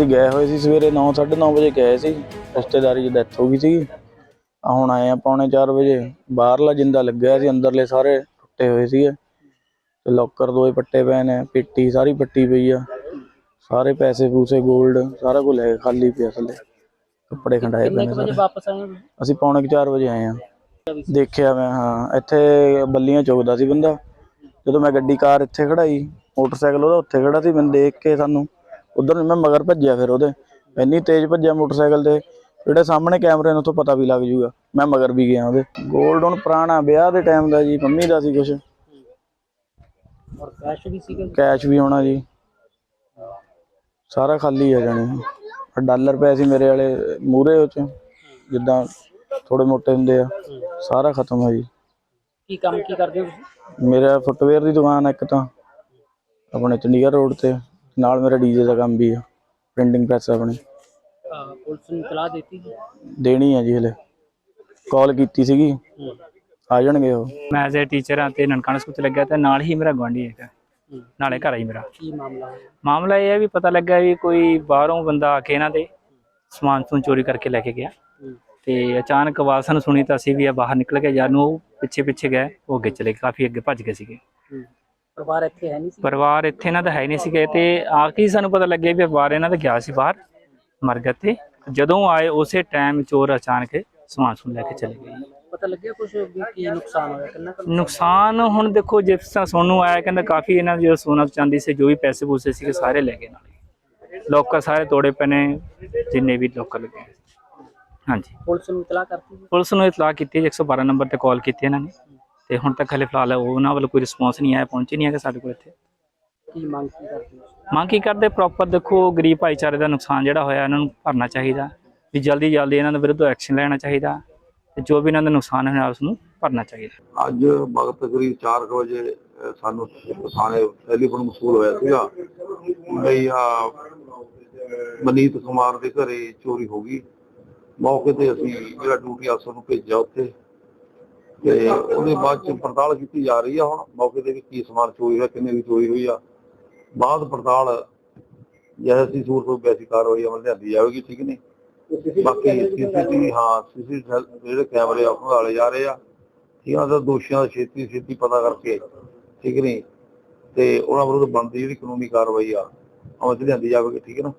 ਅਸੀਂ ਗਏ ਹੋਏ ਸੀ ਸਵੇਰੇ 9:30 ਵਜੇ ਗਏ ਸੀ। ਰਿਸ਼ਤੇਦਾਰੀ 'ਚ ਡੈਥ ਹੋ ਗਈ ਸੀ ਆ ਹੁਣ ਆਏ ਆ ਪੌਣੇ 4 ਵਜੇ। ਬਾਹਰਲਾ ਜਿੰਦਾ ਲੱਗਿਆ ਸੀ ਅੰਦਰਲੇ ਸਾਰੇ ਟੁੱਟੇ ਹੋਏ ਸੀਗੇ। ਤੇ ਲੋਕਰ ਦੋਏ ਪੱਟੇ ਪਏ ਨੇ ਪਿੱਟੀ ਸਾਰੀ ਪੱਟੀ ਪਈ ਆ। ਸਾਰੇ ਪੈਸੇ ਪੂਸੇ 골ਡ ਸਾਰਾ ਕੁਝ ਲੈ ਕੇ ਖਾਲੀ ਪਿਆ ਥੱਲੇ। ਕੱਪੜੇ ਖੰਡਾਏ ਪਏ ਨੇ ਸਾਰੇ। ਵਾਪਸ ਆਏ ਹੋ? ਅਸੀਂ ਪੌਣੇ 4 ਵਜੇ ਆਏ ਆ। ਦੇਖਿਆ ਮੈਂ ਹਾਂ ਇੱਥੇ ਬੱਲੀਆਂ ਚੁਗਦਾ ਸੀ ਬੰਦਾ। ਜਦੋਂ ਮੈਂ ਗੱਡੀ ਕਾਰ ਇੱਥੇ ਖੜਾਈ ਮੋਟਰਸਾਈਕਲ ਉਹਦਾ ਉੱਥੇ ਖੜਾ ਸੀ ਮੈਨੂੰ ਦੇਖ ਕੇ ਸਾਨੂੰ ਉਧਰ ਮੈਂ ਮਗਰ ਭੱਜਿਆ ਫਿਰ ਉਹਦੇ। ਇੰਨੀ ਤੇਜ਼ ਭੱਜਿਆ ਮੋਟਰਸਾਈਕਲ ਤੇ ਜਿਹੜੇ ਸਾਹਮਣੇ ਕੈਮਰੇ ਨੇ ਉੱਥੋਂ ਪਤਾ ਵੀ ਲੱਗ ਜੂਗਾ। ਮੈਂ ਮਗਰ ਵੀ ਗਿਆ ਉਹਦੇ। 골ਡ ਹੁਣ ਪੁਰਾਣਾ ਵਿਆਹ ਦੇ ਟਾਈਮ ਦਾ ਜੀ ਮੰਮੀ ਦਾ ਸੀ ਕੁਛ। ਔਰ ਕੈਸ਼ ਵੀ ਸੀਗਾ ਜੀ? ਕੈਸ਼ ਵੀ ਹੋਣਾ ਜੀ। ਸਾਰਾ ਖਾਲੀ ਆ ਜਾਣੀ। ਡਾਲਰ ਪਏ ਸੀ ਮੇਰੇ ਵਾਲੇ ਮੂਰੇ ਉਹ ਚ ਜਿੱਦਾਂ ਥੋੜੇ ਮੋਟੇ ਹੁੰਦੇ ਆ। ਸਾਰਾ ਖਤਮ ਆ ਜੀ। ਕੀ ਕੰਮ ਕੀ ਕਰਦੇ ਹੋ ਤੁਸੀਂ? ਮੇਰਾ ਫੁੱਟਵੇਅਰ ਦੀ ਦੁਕਾਨ ਆ ਇੱਕ ਤਾਂ ਆਪਣੇ ਚੰਡੀਗੜ੍ਹ ਰੋਡ ਤੇ। ਨਾਲ ਮੇਰਾ ਡੀਜੇ ਦਾ ਕੰਮ ਵੀ ਆ ਪ੍ਰਿੰਟਿੰਗ ਪ੍ਰੈਸ ਆਪਣੀ। ਅਹ ਪੁਲਿਸ ਨੂੰ ਇਤਲਾਹ ਦਿੱਤੀ ਜੀ ਦੇਣੀ ਆ ਜੀ ਹਲੇ। ਕਾਲ ਕੀਤੀ ਸੀਗੀ। ਹੂੰ। ਆ ਜਾਣਗੇ ਉਹ। ਮੈਂ ਐਜ਼ ਅ ਟੀਚਰ ਹਾਂ ਤੇ ਨਨਕਾਣਾ ਸਕੂਲ ਚ ਲੱਗਿਆ ਤੇ ਨਾਲ ਹੀ ਮੇਰਾ ਗੁਆਂਢੀ ਹੈਗਾ ਹੂੰ। ਨਾਲੇ ਘਰ ਹੀ ਮੇਰਾ। ਕੀ ਮਾਮਲਾ ਹੈ ਮਾਮਲਾ ਇਹ ਹੈ ਵੀ ਪਤਾ ਲੱਗਾ ਵੀ ਕੋਈ ਬਾਹਰੋਂ ਬੰਦਾ ਆ ਕੇ ਇਹਨਾਂ ਦੇ ਸਮਾਨ ਤੋਂ ਚੋਰੀ ਕਰਕੇ ਲੈ ਕੇ ਗਿਆ। ਹੂੰ। ਤੇ ਅਚਾਨਕ ਆਵਾਜ਼ ਸਾਨੂੰ ਸੁਣੀ ਤਾਂ ਅਸੀਂ ਵੀ ਆ ਬਾਹਰ ਨਿਕਲ ਨੂੰ ਉਹ ਪਿੱਛੇ ਪਿੱਛੇ ਗਏ ਉਹ ਅੱਗੇ ਚਲੇ ਗਏ। ਕਾਫੀ ਅੱਗੇ ਭੱਜ ਗਏ ਸੀਗੇ। ਹੂੰ। ਪਰਿਵਾਰ ਇੱਥੇ ਹੈ ਨਹੀਂ ਸੀ? ਪਰਿਵਾਰ ਇੱਥੇ ਇਹਨਾਂ ਦਾ ਹੈ ਨਹੀਂ ਸੀਗੇ ਤੇ ਆ ਕੇ ਹੀ ਸਾਨੂੰ ਪਤਾ ਲੱਗਿਆ ਵੀ ਪਰਿਵਾਰ ਇਹਨਾਂ ਦਾ ਗਿਆ ਸੀ ਬਾਹਰ ਮਰ ਗਿਆ ਤੇ। ਜਦੋਂ ਆਏ ਉਸੇ ਟਾਈਮ ਚੋਰ ਅਚਾਨਕ ਸਮਾਨ ਸਮੂਨ ਲੈ ਕੇ ਚਲੇ ਗਏ। ਪਤਾ ਲੱਗਿਆ ਕੁਝ ਵੀ ਕੀ ਨੁਕਸਾਨ ਹੋਇਆ? ਕਿੰਨਾ ਕੁ ਨੁਕਸਾਨ? ਹੁਣ ਦੇਖੋ ਜਿਸ ਤਰ੍ਹਾਂ ਸੋਨੂੰ ਆਇਆ ਕਹਿੰਦਾ ਕਾਫੀ ਇਹਨਾਂ ਜੋ ਸੋਨਾ ਚਾਂਦੀ ਸੀ ਜੋ ਵੀ ਪੈਸੇ ਪੂਸੇ ਸੀਗੇ ਸਾਰੇ ਲੈ ਗਏ ਨਾਲੇ ਲੋਕਰ ਸਾਰੇ ਤੋੜੇ ਪਏ ਨੇ ਜਿੰਨੇ ਵੀ ਲੋਕਰ ਲੱਗੇ। ਹਾਂਜੀ। ਪੁਲਿਸ ਨੂੰ ਇਤਲਾਹ ਕਰਤੀ? ਪੁਲਿਸ ਨੂੰ ਇਤਲਾਹ ਕੀਤੀ ਹੈ 112 ਨੰਬਰ ਤੇ ਕਾਲ ਕੀਤੀ ਇਹਨਾਂ ਨੇ। ਤੇ ਹੁਣ ਤੱਕ ਹਲੇ ਫਿਲਹਾਲ ਉਹਨਾਂ ਵੱਲੋਂ ਕੋਈ ਰਿਸਪੌਂਸ ਨਹੀਂ ਆਇਆ ਪਹੁੰਚੇ ਨਹੀਂ ਹੈਗੇ ਸਾਡੇ ਕੋਲ ਇੱਥੇ। ਕੀ ਮੰਗ ਕੀ ਕਰਦੇ ਮੰਗ ਕੀ ਕਰਦੇ? ਪ੍ਰੋਪਰ ਦੇਖੋ ਗਰੀਬ ਭਾਈਚਾਰੇ ਦਾ ਨੁਕਸਾਨ ਜਿਹੜਾ ਹੋਇਆ ਇਹਨਾਂ ਨੂੰ ਭਰਨਾ ਚਾਹੀਦਾ। ਵੀ ਜਲਦੀ ਜਲਦੀ ਇਹਨਾਂ ਦੇ ਵਿਰੁੱਧ ਐਕਸ਼ਨ ਲੈਣਾ ਚਾਹੀਦਾ ਤੇ ਜੋ ਵੀ ਇਹਨਾਂ ਦਾ ਨੁਕਸਾਨ ਹੋਇਆ ਉਸ ਨੂੰ ਭਰਨਾ ਚਾਹੀਦਾ। ਅੱਜ ਵਕਤ ਕਰੀਬ 4 ਵਜੇ ਸਾਨੂੰ ਥਾਣੇ ਟੈਲੀਫੋਨ ਮਸੂਲ ਹੋਇਆ ਸੀਗਾ। ਬਈ ਆ ਮਨੀਤ ਕੁਮਾਰ ਦੇ ਘਰੇ ਚੋਰੀ ਹੋ ਗਈ। ਮੌਕੇ ਤੇ ਅਸੀਂ ਜਿਹੜਾ ਡਿਊਟੀ ਅਫਸਰ ਨੂੰ ਭੇਜਿਆ ਉੱਥੇ। ਤੇ ਉਹਦੇ ਬਾਅਦ ਚ ਪੜਤਾਲ ਕੀਤੀ ਜਾ ਰਹੀ ਆ ਹੁਣ ਮੌਕੇ ਤੇ ਵੀ ਕੀ ਸਮਾਨ ਚੋਰੀ ਹੋਇਆ ਕਿੰਨੇ ਦੀ ਚੋਰੀ ਹੋਈ ਆ। ਬਾਅਦ ਪੜਤਾਲ ਜੈਸੀ ਸੂਰਤ ਤੋਂ ਵੈਸੀ ਕਾਰਵਾਈ ਅਮਲ ਲਿਆਂਦੀ ਜਾਵੇਗੀ ਠੀਕ ਨਹੀਂ? ਬਾਕੀ ਸੀਸੀਟੀਵੀ ਹਾਂ ਸੀਸੀਟੀਵੀ ਜਿਹੜੇ ਕੈਮਰੇ ਆ ਉਹ ਵਾਲੇ ਜਾ ਰਹੇ ਆ। ਠੀਕ ਆ ਤਾਂ ਦੋਸ਼ੀਆਂ ਦਾ ਛੇਤੀ ਛੇਤੀ ਪਤਾ ਕਰਕੇ ਠੀਕ ਨਹੀਂ? ਤੇ ਉਹਨਾਂ ਵਿਰੁੱਧ ਬਣਦੀ ਜਿਹੜੀ ਕਾਨੂੰਨੀ ਕਾਰਵਾਈ ਆ ਅਮਲ ਲਿਆਂਦੀ ਜਾਵੇਗੀ ਠੀਕ ਹੈ ਨਾ?